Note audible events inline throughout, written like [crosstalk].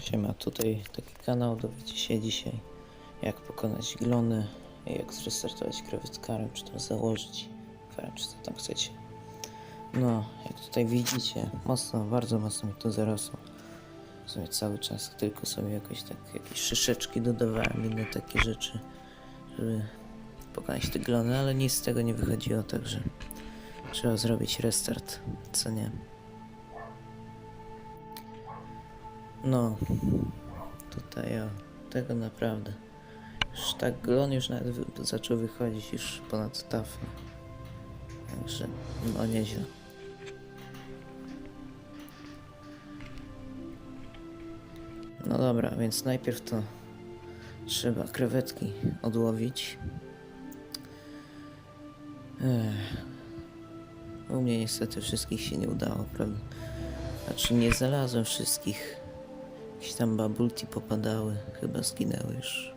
Siema, tutaj taki kanał dowiecie się dzisiaj jak pokonać glony, jak zrestartować krewetkarem, czy tam założyć farem, czy co tam chcecie. No, jak tutaj widzicie, mocno, bardzo mocno mi to zarosło. W sumie cały czas tylko sobie jakoś tak, jakieś szyszeczki dodawałem, inne takie rzeczy, żeby pokonać te glony, ale nic z tego nie wychodziło, także trzeba zrobić restart, co nie. No, tutaj o, tego naprawdę. Już tak glon już nawet wy, zaczął wychodzić już ponad tafę. Także, no nieźle. No dobra, więc najpierw to trzeba krewetki odłowić. Ech. U mnie niestety wszystkich się nie udało, prawda? Znaczy nie znalazłem wszystkich. Jakieś tam babulti popadały, chyba zginęły już.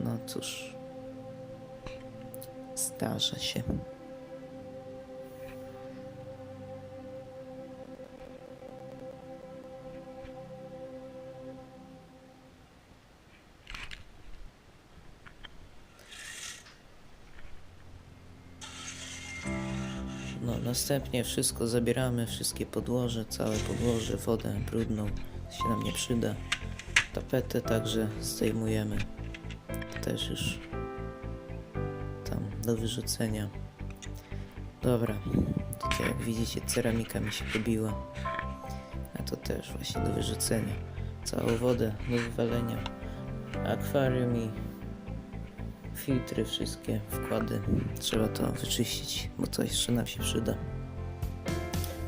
No cóż. Zdarza się. No, następnie wszystko zabieramy, wszystkie podłoże, całe podłoże, wodę brudną, się nam nie przyda. Tapetę także zdejmujemy, też już tam do wyrzucenia. Dobra, tutaj jak widzicie ceramika mi się pobiła, a to też właśnie do wyrzucenia. Całą wodę do wywalenia, akwarium i filtry, wszystkie wkłady. Trzeba to wyczyścić, bo to jeszcze nam się przyda.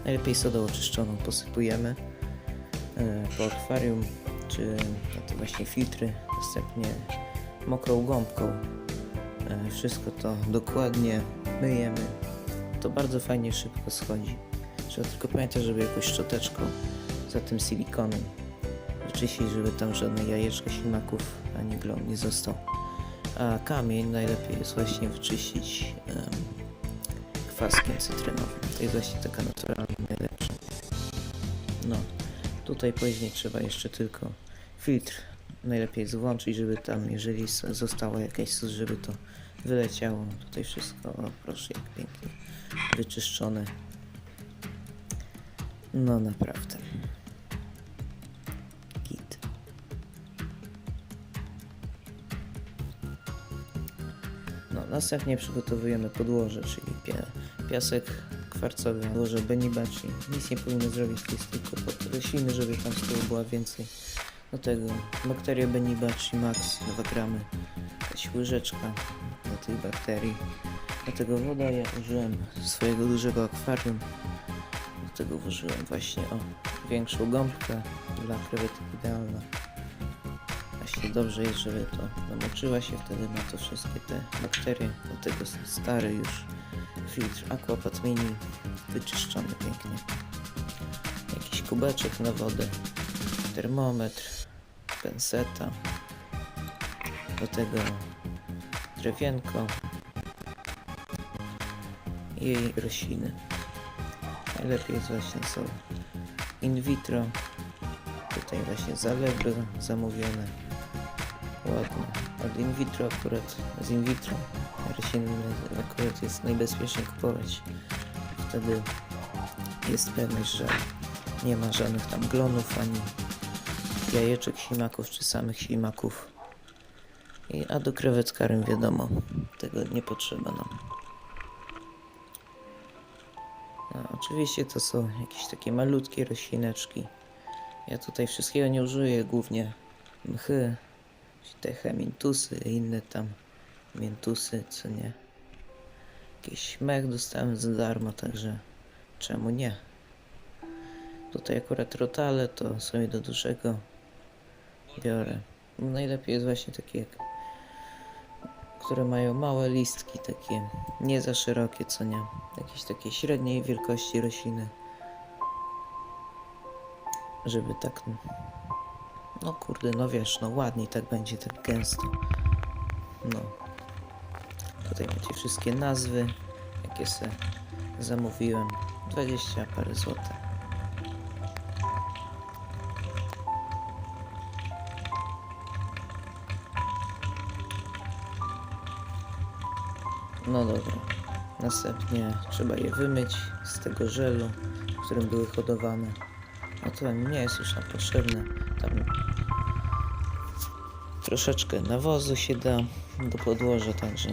Najlepiej sodą oczyszczoną posypujemy po akwarium, czy na te właśnie filtry, następnie mokrą gąbką. E, Wszystko to dokładnie myjemy. To bardzo fajnie szybko schodzi. Trzeba tylko pamiętać, żeby jakąś szczoteczką za tym silikonem wyczyścić, żeby tam żadne jajeczko ślimaków ani glon nie został. A kamień najlepiej jest właśnie wyczyścić em, kwaskiem cytrynowym. To jest właśnie taka naturalna najlepsza. No, tutaj później trzeba jeszcze tylko filtr najlepiej złączyć, żeby tam, jeżeli została jakaś sus, żeby to wyleciało. Tutaj wszystko, o proszę, jak pięknie wyczyszczone. No naprawdę. Git. No, następnie przygotowujemy podłoże, czyli pia piasek kwarcowy, podłoże Benibaci. Nic nie powinno zrobić, jest tylko pod rośliny, żeby tam z tyłu była więcej. Do tego bakteria Benibaci Max 2 gramy, jakaś łyżeczka do tych bakterii. Do tego woda, ja użyłem swojego dużego akwarium. Do tego użyłem właśnie o większą gąbkę dla krewetek idealna. Właśnie dobrze jest, żeby to namoczyła się, wtedy ma to wszystkie te bakterie. Do tego stary już filtr Aquapat Mini wyczyszczony pięknie. Jakiś kubeczek na wodę, termometr, penseta. Do tego drewienko i rośliny. Najlepiej właśnie są in vitro. Tutaj właśnie z Allegro zamówione. Ładnie. Od in vitro akurat, z in vitro rośliny akurat jest najbezpieczniej kupować. Wtedy jest pewność, że nie ma żadnych tam glonów ani jajeczek ślimaków czy samych ślimaków. I, a do krewetkarym wiadomo, tego nie potrzeba nam. No, oczywiście to są jakieś takie malutkie roślineczki. Ja tutaj wszystkiego nie użyję, głównie mchy, te hemintusy i inne tam miętusy, co nie. Jakiś mech dostałem za darmo, także czemu nie? Tutaj akurat rotale to sobie do dużego biorę. No Najlepiej jest właśnie takie, jak, które mają małe listki, takie nie za szerokie, co nie. Jakieś takie średniej wielkości rośliny. Żeby tak, no kurde, no wiesz, no ładniej tak będzie, tak gęsto. No. Tutaj macie wszystkie nazwy, jakie se zamówiłem. 20 parę złota. No dobra. Następnie trzeba je wymyć z tego żelu, w którym były hodowane. A to nie jest już nam potrzebne. Tam troszeczkę nawozu się da do podłoża, także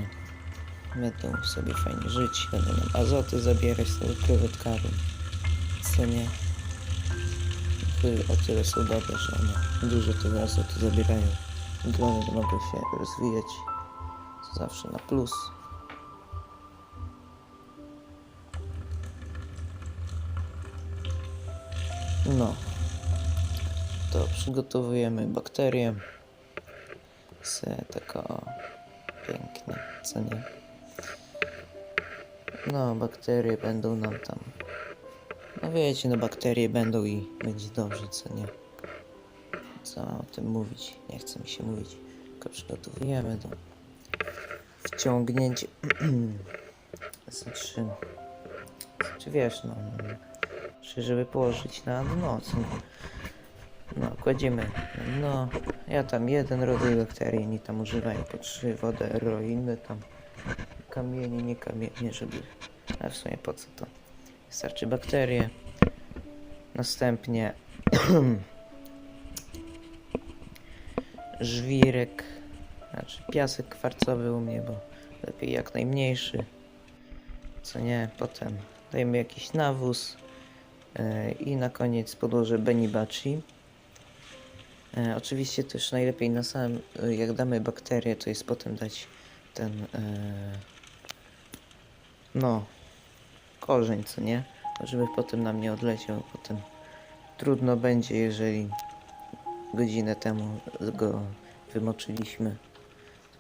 będą sobie fajnie żyć, będą nam azoty zabierać z tego. Co nie? O tyle są dobre, że one dużo tego azotu zabierają. Glony mogą się rozwijać. To zawsze na plus. No. To przygotowujemy bakterie. Se taka pięknie, co nie? No, bakterie będą nam tam. No wiecie, no bakterie będą i będzie dobrze, co nie? Co mam o tym mówić? Nie chce mi się mówić. Tylko przygotowujemy do wciągnięcia. [clears throat] znaczy, znaczy wiesz, no, czy żeby położyć na dno? No, kładziemy dno. Ja tam jeden rodzaj bakterii, inni tam używają po trzy, wodę, ro, inne tam kamienie, nie kamienie, żeby... A w sumie po co to? Wystarczy bakterie. Następnie [clears throat] żwirek, znaczy piasek kwarcowy u mnie, bo lepiej jak najmniejszy. Co nie, potem dajemy jakiś nawóz e, i na koniec podłożę Benibachi. E, oczywiście też najlepiej na samym, e, jak damy bakterię, to jest potem dać ten, e, no, korzeń, co nie? Żeby potem nam nie odleciał, potem trudno będzie, jeżeli godzinę temu go wymoczyliśmy.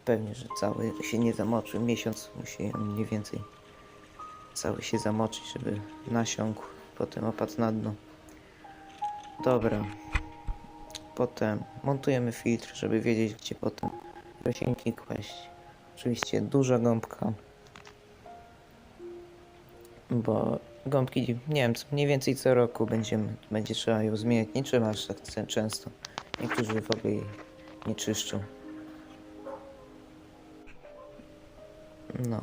Pewnie, że cały się nie zamoczył, miesiąc musi on mniej więcej cały się zamoczyć, żeby nasiąkł, potem opadł na dno. Dobra. Potem montujemy filtr, żeby wiedzieć, gdzie potem roślinki kłaść. Oczywiście duża gąbka, bo gąbki, nie wiem, mniej więcej co roku będziemy, będzie trzeba ją zmieniać. Nie trzeba aż tak często. Niektórzy w ogóle jej nie czyszczą. No.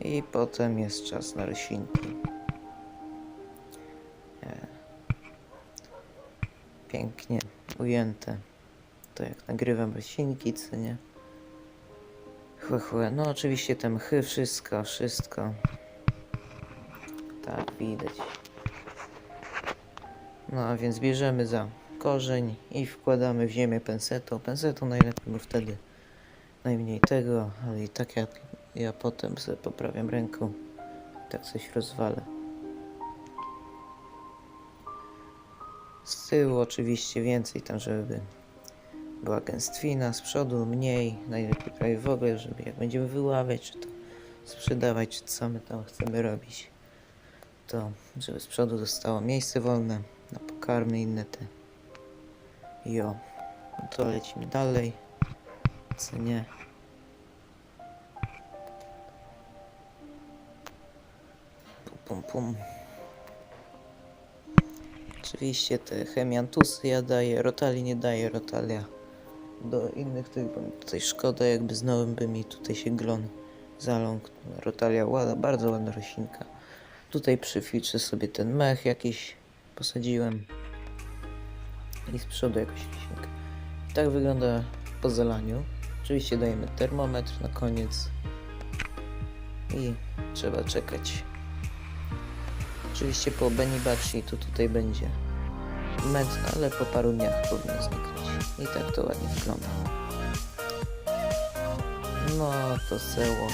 I potem jest czas na roślinki. Pięknie ujęte. To jak nagrywam roślinki, co nie? No oczywiście te mchy, wszystko, wszystko. Tak, widać. No a więc bierzemy za korzeń i wkładamy w ziemię pensetą. Pensetą najlepiej, bo wtedy najmniej tego, ale i tak jak ja potem sobie poprawiam ręką, tak coś rozwalę. Z tyłu oczywiście więcej tam, żeby była gęstwina, z przodu mniej, najlepiej prawie w ogóle, żeby jak będziemy wyławiać, czy to sprzedawać, czy co my tam chcemy robić, to żeby z przodu zostało miejsce wolne na pokarmy inne te. Jo, no to lecimy dalej, co nie. Pum, pum, pum. Oczywiście te chemiantusy ja daję, rotali nie daję, rotalia do innych tych, tutaj szkoda jakby znowu by mi tutaj się glon zaląkł. Rotalia ładna, bardzo ładna roślinka. Tutaj przy filtrze sobie ten mech jakiś posadziłem i z przodu jakąś roślinkę. I tak wygląda po zalaniu. Oczywiście dajemy termometr na koniec i trzeba czekać. Oczywiście po Benibachi to tutaj będzie mętne, ale po paru dniach powinno zniknąć. I tak to ładnie wygląda. No to seło.